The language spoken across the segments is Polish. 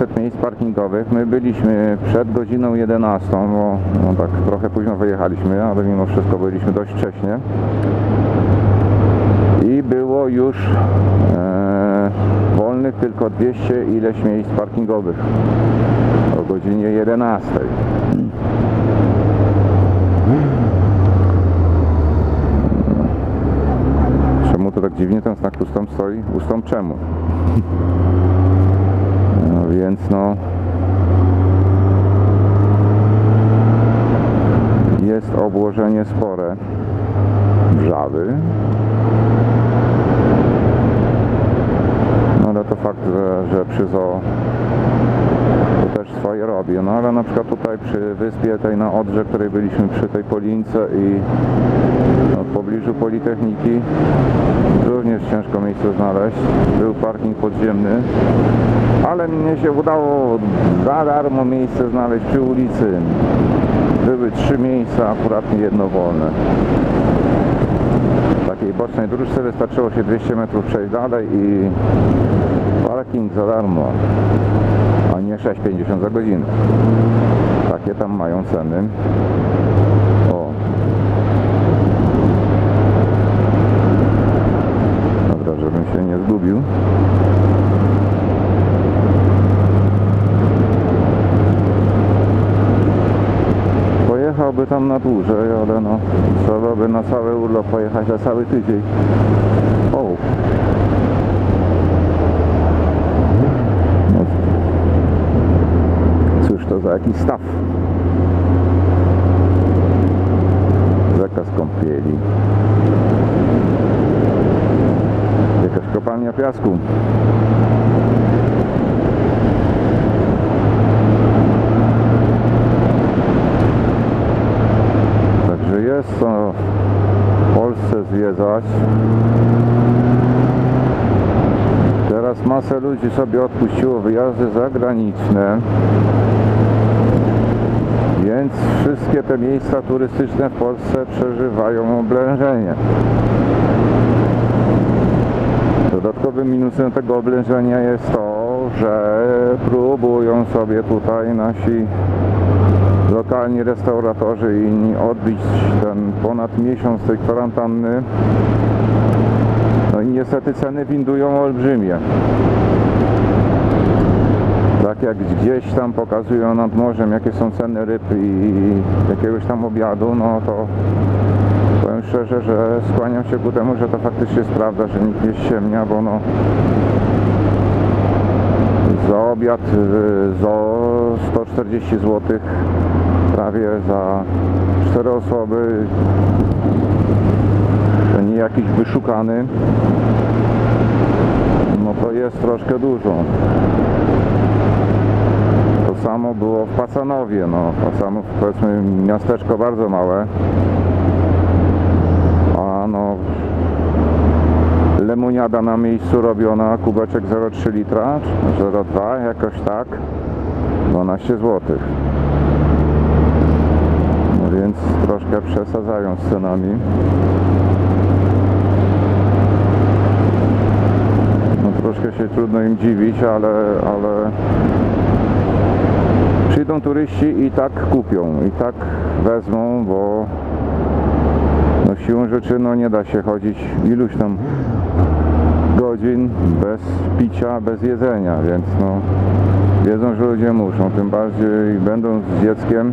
500 miejsc parkingowych. My byliśmy przed godziną 11, bo no tak trochę późno wyjechaliśmy, ale mimo wszystko byliśmy dość wcześnie. I było już e, wolnych tylko 200 ileś miejsc parkingowych o godzinie 11. Czemu to tak dziwnie ten znak ustąp stoi? Ustąp czemu? Więc no jest obłożenie spore wrzawy. No ale to fakt, że, że przy też swoje robi. No ale na przykład tutaj przy wyspie tej na Odrze, której byliśmy przy tej Polince i no, w pobliżu Politechniki również ciężko miejsce znaleźć. Był parking podziemny, ale mnie się udało za darmo miejsce znaleźć przy ulicy. Były trzy miejsca, akurat jedno wolne. Takiej bocznej dróżce wystarczyło się 200 metrów przejść dalej i parking za darmo, nie 6,50 za godzinę. Takie tam mają ceny. O. Dobra, żebym się nie zgubił. Pojechałby tam na dłużej, ale no trzeba by na cały urlop pojechać na cały tydzień. O. No. Cóż to za jakiś staw? Zakaz kąpieli. Jakaś kopalnia piasku. Także jest co w Polsce zwiedzać. Teraz masę ludzi sobie odpuściło wyjazdy zagraniczne. Więc wszystkie te miejsca turystyczne w Polsce przeżywają oblężenie. Dodatkowym minusem tego oblężenia jest to, że próbują sobie tutaj nasi lokalni restauratorzy i inni odbić ten ponad miesiąc tej kwarantanny. No i niestety ceny windują olbrzymie. Jak gdzieś tam pokazują nad morzem, jakie są ceny ryb i jakiegoś tam obiadu, no to powiem szczerze, że skłaniam się ku temu, że to faktycznie jest prawda, że nikt nie ściemnia, bo no za obiad y, za 140 zł prawie za 4 osoby nie jakiś wyszukany no to jest troszkę dużo samo było w Pacanowie no Pacanów powiedzmy miasteczko bardzo małe a no lemoniada na miejscu robiona, kubeczek 0,3 litra, czy 0,2 jakoś tak, 12 zł. No więc troszkę przesadzają z cenami. No troszkę się trudno im dziwić, ale, ale przyjdą turyści i tak kupią, i tak wezmą, bo no siłą rzeczy no nie da się chodzić iluś tam godzin bez picia, bez jedzenia, więc no wiedzą, że ludzie muszą, tym bardziej będąc z dzieckiem.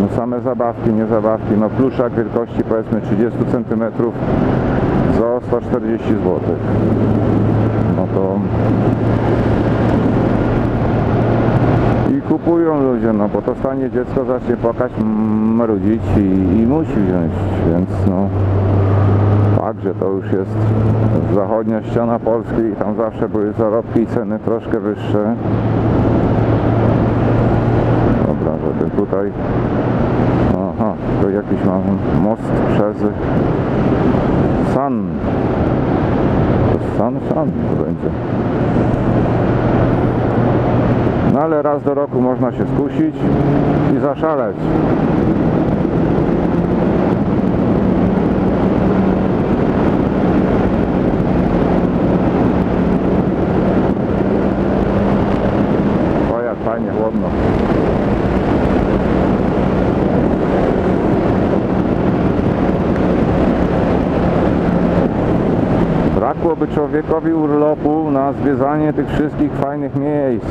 No same zabawki, nie zabawki, no pluszak wielkości powiedzmy 30 cm za 140 zł no to kupują ludzie, no bo to stanie dziecko zacznie płakać, marudzić i, i musi wziąć, więc no także to już jest zachodnia ściana Polski i tam zawsze były zarobki i ceny troszkę wyższe. Dobra, żeby tutaj aha, to jakiś mam most przez San San, San to będzie no ale raz do roku można się skusić i zaszaleć. Człowiekowi urlopu na zwiedzanie tych wszystkich fajnych miejsc.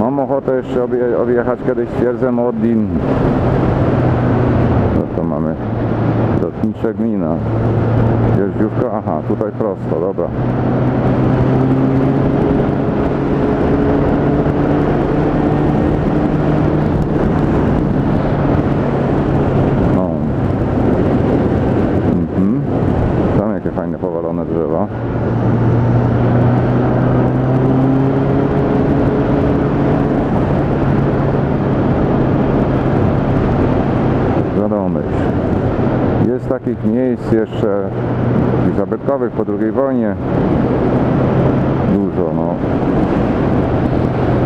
Mam ochotę jeszcze obje, objechać kiedyś twierdzę Modlin. No to mamy lotnicze gmina. Jeździówka, aha, tutaj prosto, dobra. No. Mhm. Tam jakie fajne powalone drzewa. Wiadomo. Jest takich miejsc jeszcze zabytkowych po II wojnie dużo. No.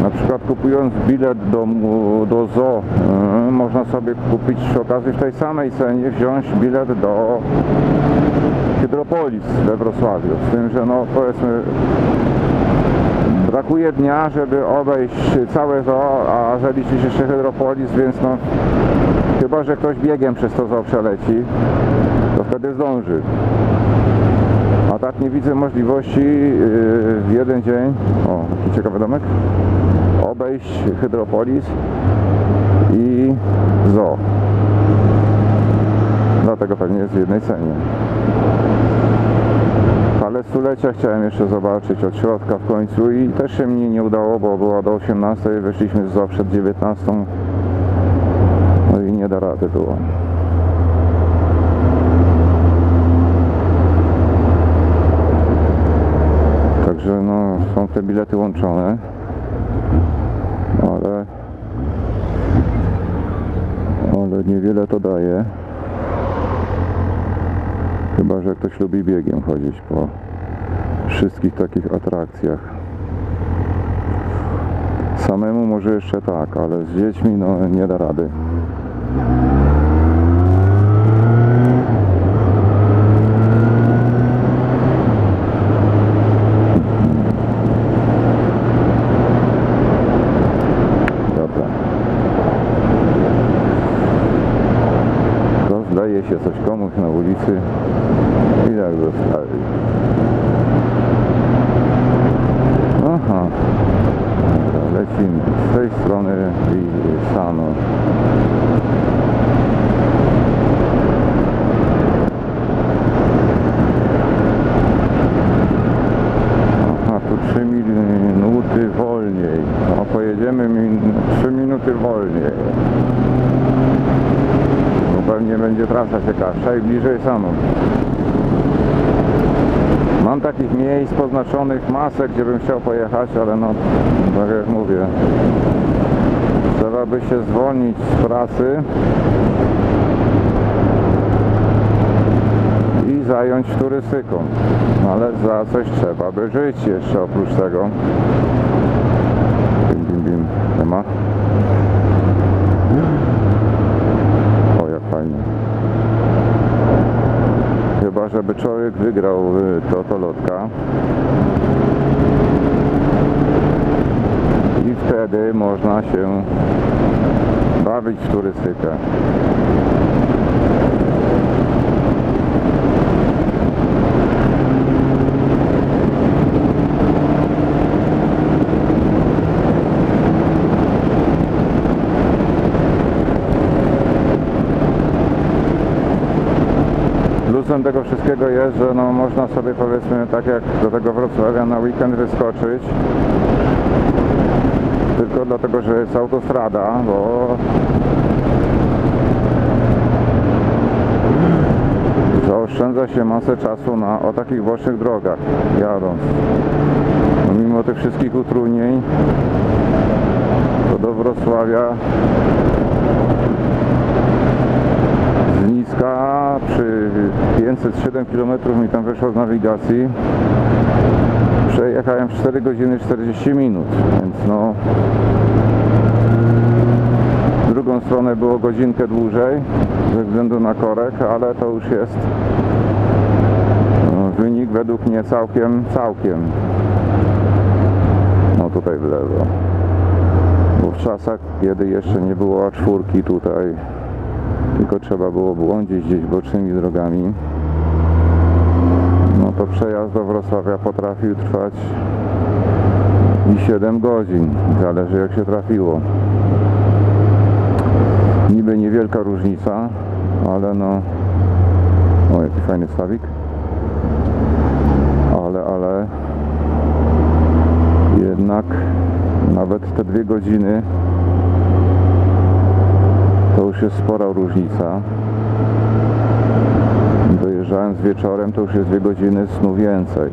Na przykład kupując bilet do, do zoo, yy, można sobie kupić przy okazji w tej samej cenie wziąć bilet do Hydropolis we Wrocławiu. Z tym, że no powiedzmy brakuje dnia, żeby obejść całe zoo, a że liczy się jeszcze Hydropolis, więc no chyba, że ktoś biegiem przez to zoo przeleci, to wtedy zdąży. A tak nie widzę możliwości yy, w jeden dzień, o, taki ciekawy domek, obejść Hydropolis i zoo. Dlatego pewnie jest w jednej cenie. Ale stulecia chciałem jeszcze zobaczyć od środka w końcu i też się mi nie udało, bo była do 18, wyszliśmy z zoo przed 19. No i nie da rady było. Także no, są te bilety łączone. Ale ale niewiele to daje. Chyba, że ktoś lubi biegiem chodzić po wszystkich takich atrakcjach. Samemu może jeszcze tak, ale z dziećmi no nie da rady. Dobra. Rozdaje się coś komuś na ulicy i jak zostawi. Aha. Dobra, lecimy. Z tej strony i Sano. Aha, tu 3 minuty wolniej. No, pojedziemy min 3 minuty wolniej. Bo pewnie będzie trasa ciekawsza i bliżej Sanu. Mam takich miejsc poznaczonych masę, gdzie bym chciał pojechać, ale no, tak jak mówię, trzeba by się zwolnić z pracy i zająć turystyką. Ale za coś trzeba by żyć jeszcze oprócz tego. Bim, bim, bim. Nie ma? O, jak fajnie. Żeby człowiek wygrał y, to, to lotka. I wtedy można się bawić w turystykę. Plusem tego wszystkiego jest, że no, można sobie powiedzmy tak jak do tego Wrocławia na weekend wyskoczyć. Tylko dlatego, że jest autostrada, bo zaoszczędza się masę czasu na o takich bocznych drogach jadąc. No, mimo tych wszystkich utrudnień to do Wrocławia przy 507 km mi tam wyszło z nawigacji. Przejechałem 4 godziny 40 minut więc no w drugą stronę było godzinkę dłużej ze względu na korek ale to już jest no, wynik według mnie całkiem całkiem no tutaj w lewo. Bo w czasach kiedy jeszcze nie było czwórki tutaj tylko trzeba było błądzić gdzieś bocznymi drogami. przejazd do Wrocławia potrafił trwać i 7 godzin. Zależy jak się trafiło. Niby niewielka różnica, ale no... O, jaki fajny stawik. Ale, ale... Jednak nawet te dwie godziny to już jest spora różnica. Dojeżdżając wieczorem to już jest dwie godziny snu więcej.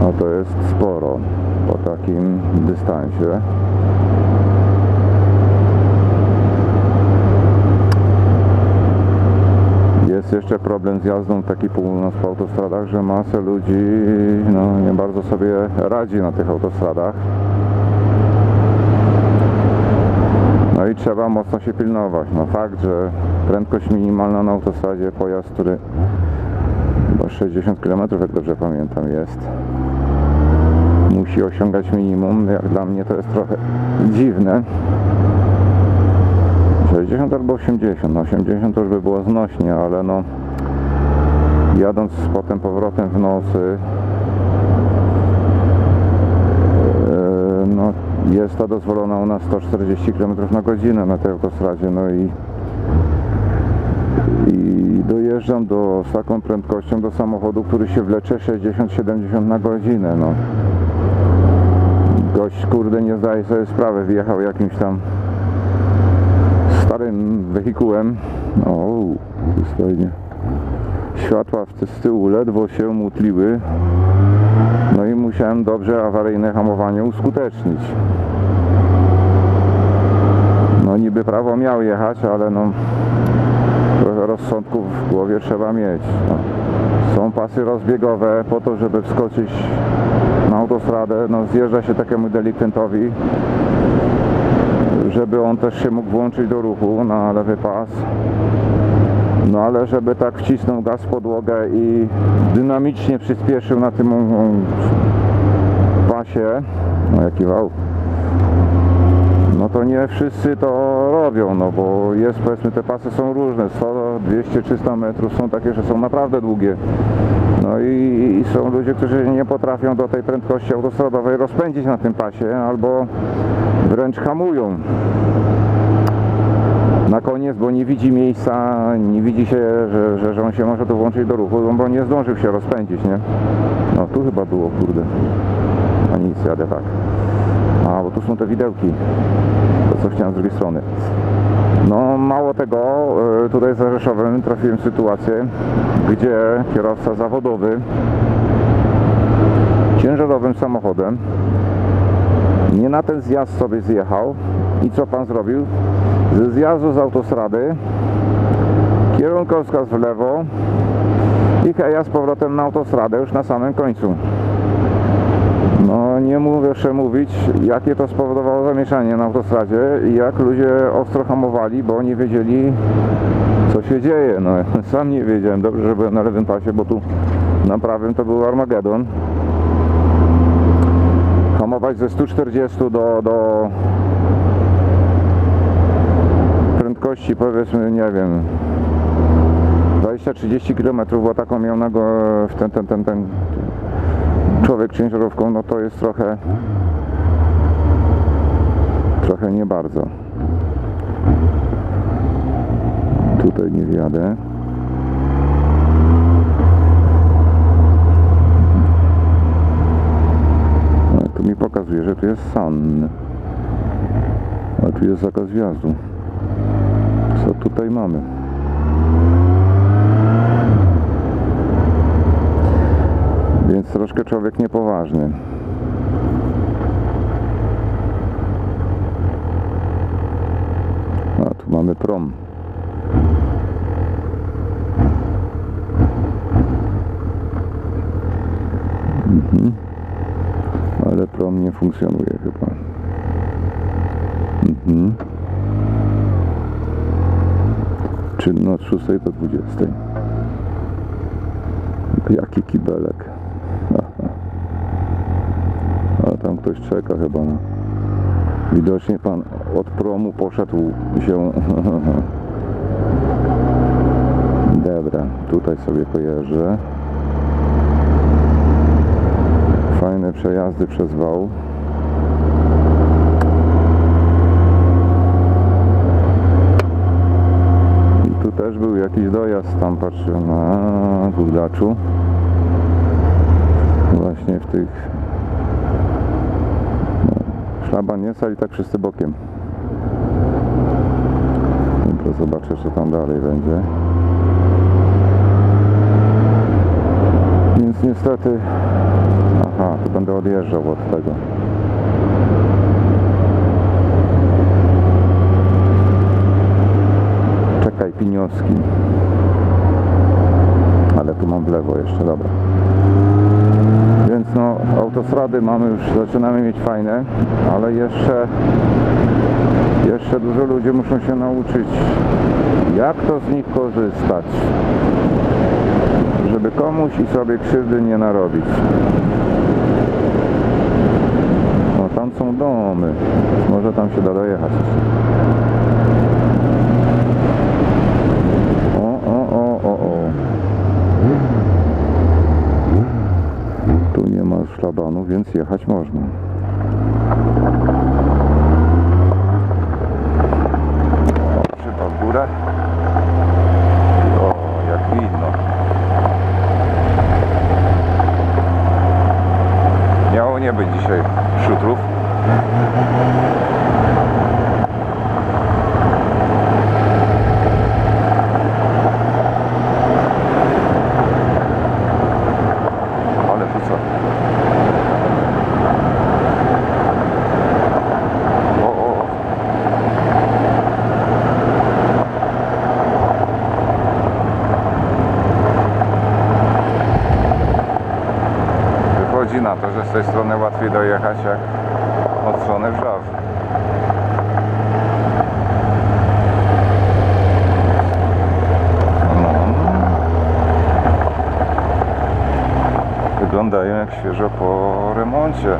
A to jest sporo po takim dystansie. Jest jeszcze problem z jazdą taki północ po autostradach, że masę ludzi no, nie bardzo sobie radzi na tych autostradach. No i trzeba mocno się pilnować. No fakt, że prędkość minimalna na autostradzie pojazd, który chyba 60 km, jak dobrze pamiętam, jest, musi osiągać minimum. Jak dla mnie to jest trochę dziwne. 60 albo 80. No 80 to już by było znośnie, ale no jadąc potem powrotem w nocy e, no jest ta dozwolona u nas 140 km na godzinę na tej autostradzie, no i i dojeżdżam do, z taką prędkością do samochodu, który się wlecze 60-70 na godzinę, no. Gość, kurde, nie zdaje sobie sprawy, wjechał jakimś tam starym wehikułem. O, spokojnie. Światła z tyłu ledwo się mutliły. No i musiałem dobrze awaryjne hamowanie uskutecznić. No niby prawo miał jechać, ale no rozsądków w głowie trzeba mieć. No. Są pasy rozbiegowe po to, żeby wskoczyć na autostradę. No zjeżdża się takiemu delikwentowi, żeby on też się mógł włączyć do ruchu na lewy pas. No ale żeby tak wcisnął gaz w podłogę i dynamicznie przyspieszył na tym um, pasie, no jaki no to nie wszyscy to robią, no bo jest powiedzmy te pasy są różne, 100, 200, 300 metrów są takie, że są naprawdę długie. No i, i są ludzie, którzy nie potrafią do tej prędkości autostradowej rozpędzić na tym pasie albo wręcz hamują na koniec, bo nie widzi miejsca, nie widzi się, że, że, że on się może tu włączyć do ruchu, no bo nie zdążył się rozpędzić, nie? No tu chyba było, kurde. A nic, jadę tak. A, bo tu są te widełki. Chciałem z drugiej strony. No mało tego, e, tutaj za Rzeszowem trafiłem w sytuację, gdzie kierowca zawodowy ciężarowym samochodem nie na ten zjazd sobie zjechał i co pan zrobił? Ze zjazdu z autostrady kierunkowskaz w lewo i heja z powrotem na autostradę już na samym końcu. Nie jeszcze mówić, jakie to spowodowało zamieszanie na autostradzie i jak ludzie ostro hamowali, bo nie wiedzieli co się dzieje. No sam nie wiedziałem, dobrze, że byłem na lewym pasie, bo tu na prawym to był Armagedon. Hamować ze 140 do, do prędkości powiedzmy, nie wiem 20-30 km, bo taką miał na go w ten, ten, ten, ten człowiek ciężarówką, no to jest trochę trochę nie bardzo. Tutaj nie wjadę. No, tu mi pokazuje, że tu jest san. A tu jest zakaz wjazdu. Co tutaj mamy? Troszkę człowiek niepoważny. A tu mamy prom. Mhm. Ale prom nie funkcjonuje chyba. Mhm. Czynno od 6 do 20. Jaki kibelek. Aha. A tam ktoś czeka chyba. Widocznie pan od promu poszedł się Dobra, tutaj sobie pojeżdżę. Fajne przejazdy przez wał. I tu też był jakiś dojazd, tam patrzę na Gudaczu. Właśnie w tych... Szlaban jest, ale i tak wszyscy bokiem. Dobra, zobaczę, co tam dalej będzie. Więc niestety... Aha, tu będę odjeżdżał od tego. Czekaj, Piniowski. Ale tu mam w lewo jeszcze, dobra. No, autostrady mamy już, zaczynamy mieć fajne, ale jeszcze, jeszcze dużo ludzi muszą się nauczyć, jak to z nich korzystać, żeby komuś i sobie krzywdy nie narobić. No tam są domy, może tam się da dojechać. Szlabanu, więc jechać można. O, przypał w górę. O, jak widno. Miało nie być dzisiaj szutrów. Ale rzuca. O, o, o. Wychodzi na to, że z tej strony łatwiej dojechać jak od strony Wrzawy. No. Wyglądają jak świeżo po remoncie.